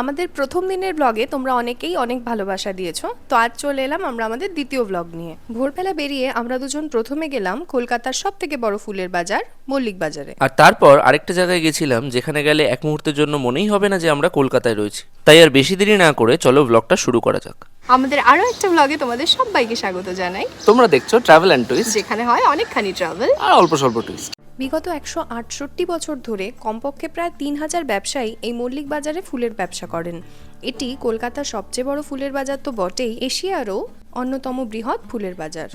আমাদের প্রথম দিনের ব্লগে তোমরা অনেকেই অনেক ভালোবাসা দিয়েছ। তো আজ চলে এলাম আমরা আমাদের দ্বিতীয় ব্লগ নিয়ে। ভোরবেলা বেরিয়ে আমরা দুজন প্রথমে গেলাম কলকাতার সব থেকে বড় ফুলের বাজার মল্লিক বাজারে। আর তারপর আরেকটা জায়গায় গেছিলাম যেখানে গেলে এক মুহূর্তের জন্য মনেই হবে না যে আমরা কলকাতায় রয়েছি। তাই আর বেশি দেরি না করে চলো ব্লগটা শুরু করা যাক। আমাদের আরও একটা ব্লগে তোমাদের সবাইকে স্বাগত জানাই। তোমরা দেখছ ট্রাভেল অ্যান্ড টুইস্ট যেখানে হয় অনেকখানি ট্রাভেল আর অল্প স্বল্প টুইস্ট বিগত একশো আটষট্টি বছর ধরে কমপক্ষে প্রায় তিন হাজার ব্যবসায়ী এই মল্লিক বাজারে ফুলের ব্যবসা করেন। এটি কলকাতার সবচেয়ে বড় ফুলের বাজার তো বটেই, এশিয়ারও অন্যতম বৃহৎ ফুলের বাজার।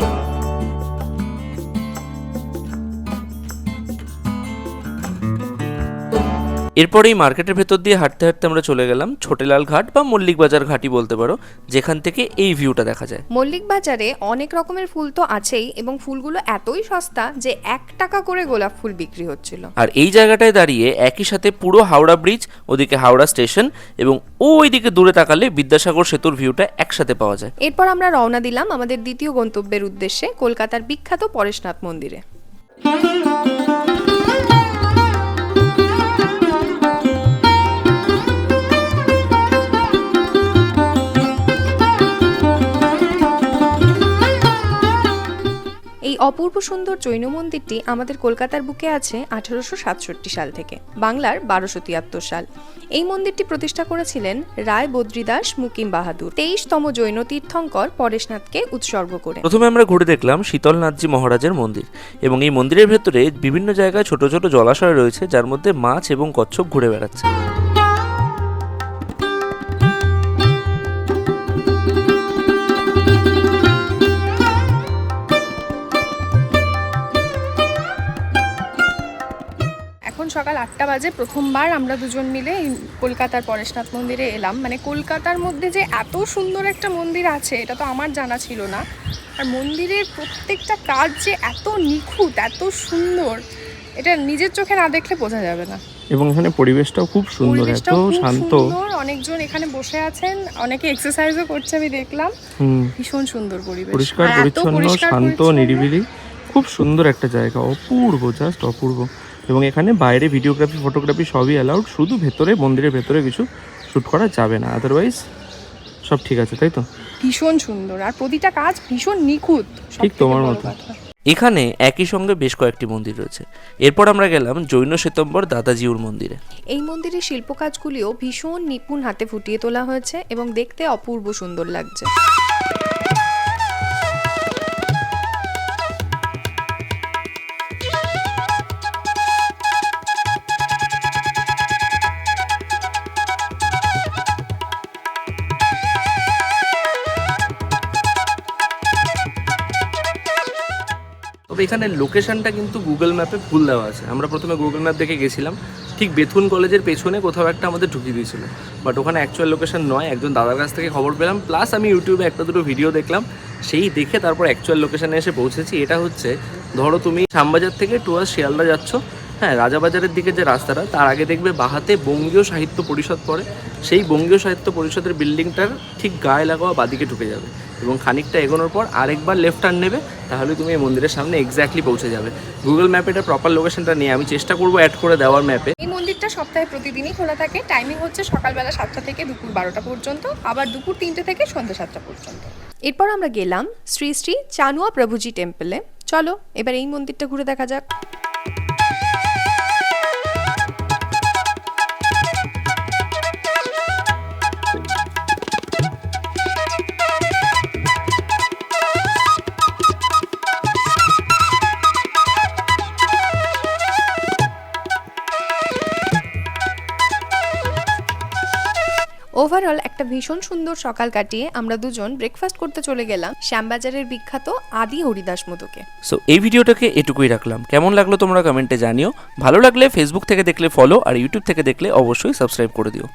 এরপরেই মার্কেটের ভেতর দিয়ে হাঁটতে হাঁটতে আমরা চলে গেলাম ছোটেলাল ঘাট বা মল্লিক বাজার ঘাটই বলতে পারো যেখান থেকে এই ভিউটা দেখা যায়। মল্লিক বাজারে অনেক রকমের ফুল তো আছেই এবং ফুলগুলো এতই সস্তা যে এক টাকা করে গোলাপ ফুল বিক্রি হচ্ছিল। আর এই জায়গাটায় দাঁড়িয়ে একই সাথে পুরো হাওড়া ব্রিজ ওদিকে হাওড়া স্টেশন এবং ওইদিকে দূরে তাকালে বিদ্যাসাগর সেতুর ভিউটা একসাথে পাওয়া যায়। এরপর আমরা রওনা দিলাম আমাদের দ্বিতীয় গন্তব্যের উদ্দেশ্যে কলকাতার বিখ্যাত পরেশনাথ মন্দিরে। অপূর্ব সুন্দর জৈন মন্দিরটি আমাদের কলকাতার বুকে আছে আঠারোশো সাতষট্টি সাল থেকে, বাংলার বারোশো তিয়াত্তর সাল। এই মন্দিরটি প্রতিষ্ঠা করেছিলেন রায় বদ্রীদাস মুকিম বাহাদুর। তেইশতম জৈন তীর্থঙ্কর পরেশনাথকে উৎসর্গ করে। প্রথমে আমরা ঘুরে দেখলাম শীতলনাথজি মহারাজের মন্দির এবং এই মন্দিরের ভেতরে বিভিন্ন জায়গায় ছোট ছোট জলাশয় রয়েছে, যার মধ্যে মাছ এবং কচ্ছপ ঘুরে বেড়াচ্ছে। এখন সকাল আটটা বাজে প্রথমবার আমরা দুজন মিলে কলকাতার পরেশনাথ মন্দিরে এলাম। মানে কলকাতার মধ্যে যে এত সুন্দর একটা মন্দির আছে এটা তো আমার জানা ছিল না। আর মন্দিরের প্রত্যেকটা কাজ যে এত নিখুঁত এত সুন্দর এটা নিজের চোখে না দেখলে বোঝা যাবে না। এবং এখানে পরিবেশটাও খুব সুন্দর এত শান্ত। অনেকজন এখানে বসে আছেন অনেকে এক্সারসাইজও করছে আমি দেখলাম। হুম। ভীষণ সুন্দর পরিবেশ। পরিষ্কার পরিচ্ছন্ন শান্ত নিরিবিলি খুব সুন্দর একটা জায়গা অপূর্ব জাস্ট অপূর্ব। এবং এখানে বাইরে ভিডিওগ্রাফি ফটোগ্রাফি সবই অ্যালাউড শুধু ভেতরে মন্দিরের ভেতরে কিছু শ্যুট করা যাবে না আদারওয়াইজ সব ঠিক আছে তাই তো? ভীষণ সুন্দর আর প্রতিটা কাজ ভীষণ নিখুঁত ঠিক তোমার মতো। এখানে একই সঙ্গে বেশ কয়েকটি মন্দির রয়েছে। এরপর আমরা গেলাম জৈন শ্বেতম্বর দাদাজিউর মন্দিরে। এই মন্দিরের শিল্পকাজগুলিও ভীষণ নিপুণ হাতে ফুটিয়ে তোলা হয়েছে এবং দেখতে অপূর্ব সুন্দর লাগছে। এখানে লোকেশানটা কিন্তু গুগল ম্যাপে ভুল দেওয়া আছে। আমরা প্রথমে গুগল ম্যাপ দেখে গেছিলাম। ঠিক বেথুন কলেজের পেছনে কোথাও একটা আমাদের ঢুকিয়ে দিয়েছিল। বাট ওখানে অ্যাকচুয়াল লোকেশান নয়, একজন দাদার কাছ থেকে খবর পেলাম। প্লাস আমি ইউটিউবে একটা দুটো ভিডিও দেখলাম। সেই দেখে তারপর অ্যাকচুয়াল লোকেশানে এসে পৌঁছেছি। এটা হচ্ছে, ধরো তুমি শ্যামবাজার থেকে টুয়ার্স শিয়ালদা যাচ্ছ। হ্যাঁ রাজাবাজারের দিকে যে রাস্তাটা তার আগে দেখবে বাহাতে বঙ্গীয় সাহিত্য পরিষদ পড়ে। সেই বঙ্গীয় সাহিত্য পরিষদের বিল্ডিংটার ঠিক গায়ে লাগাওয়া বাদিকে ঢুকে যাবে এবং খানিকটা এগোনোর পর আরেকবার লেফট টার্ন নেবে তাহলে তুমি এই মন্দিরের সামনে এক্স্যাক্টলি পৌঁছে যাবে। গুগল ম্যাপে এটা প্রপার লোকেশনটা নিয়ে আমি চেষ্টা করব অ্যাড করে দেওয়ার ম্যাপে এই মন্দিরটা সপ্তাহে প্রতিদিনই খোলা থাকে। টাইমিং হচ্ছে সকালবেলা সাতটা থেকে দুপুর বারোটা পর্যন্ত আবার দুপুর তিনটে থেকে সন্ধ্যা সাতটা পর্যন্ত। এরপর আমরা গেলাম শ্রী শ্রী চানুয়া প্রভুজি টেম্পলে চলো এবার এই মন্দিরটা ঘুরে দেখা যাক। ওভারঅল একটা ভীষণ সুন্দর সকাল কাটিয়ে আমরা দুজন ব্রেকফাস্ট করতে চলে গেলাম শ্যামবাজারের বিখ্যাত আদি হরিদাস মধুকে। সো এই ভিডিওটাকে এটুকুই রাখলাম। কেমন লাগল তোমরা কমেন্টে জানিও। ভালো লাগলে ফেসবুক থেকে দেখলে ফলো আর ইউটিউব থেকে দেখলে অবশ্যই সাবস্ক্রাইব করে দিও।